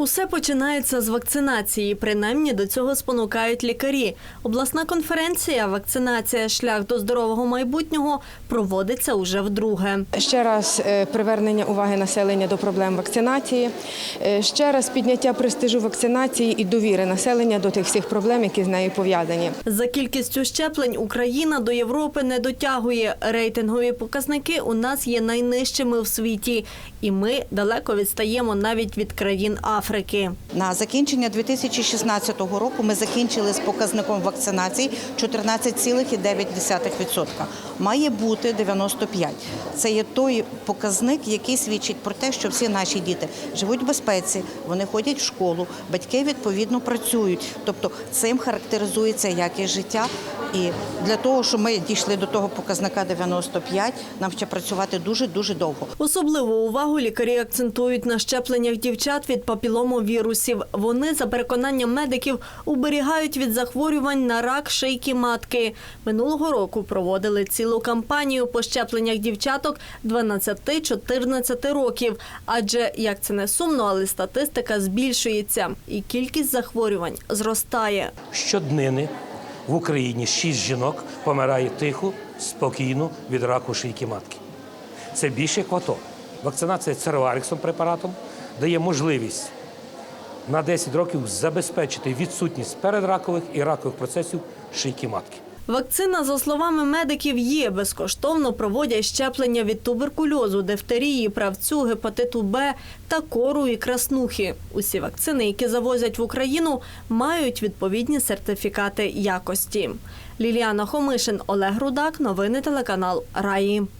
Усе починається з вакцинації. Принаймні до цього спонукають лікарі. Обласна конференція Вакцинація шлях до здорового майбутнього проводиться уже вдруге. Ще раз е, привернення уваги населення до проблем вакцинації, е, ще раз підняття престижу вакцинації і довіри населення до тих всіх проблем, які з нею пов'язані. За кількістю щеплень Україна до Європи не дотягує. Рейтингові показники у нас є найнижчими в світі, і ми далеко відстаємо навіть від країн Африки. На закінчення 2016 року ми закінчили з показником вакцинації 14,9%. Має бути 95. Це є той показник, який свідчить про те, що всі наші діти живуть в безпеці, вони ходять в школу, батьки відповідно працюють. Тобто цим характеризується якість життя. І для того, щоб ми дійшли до того показника 95, нам ще працювати дуже дуже довго. Особливу увагу лікарі акцентують на щепленнях дівчат від папіломовірусів. Вони, за переконанням медиків, уберігають від захворювань на рак шийки матки. Минулого року проводили цілу кампанію по щепленнях дівчаток 12-14 років. Адже як це не сумно, але статистика збільшується і кількість захворювань зростає. Щоднини в Україні шість жінок помирає тихо, спокійно від раку шийки матки. Це більше квато. Вакцинація церваріксом препаратом дає можливість на 10 років забезпечити відсутність передракових і ракових процесів шийки матки. Вакцина, за словами медиків, є безкоштовно проводять щеплення від туберкульозу, дифтерії, правцю, гепатиту Б та кору і краснухи. Усі вакцини, які завозять в Україну, мають відповідні сертифікати якості. Ліліана Хомишин, Олег Рудак, новини телеканал Раї.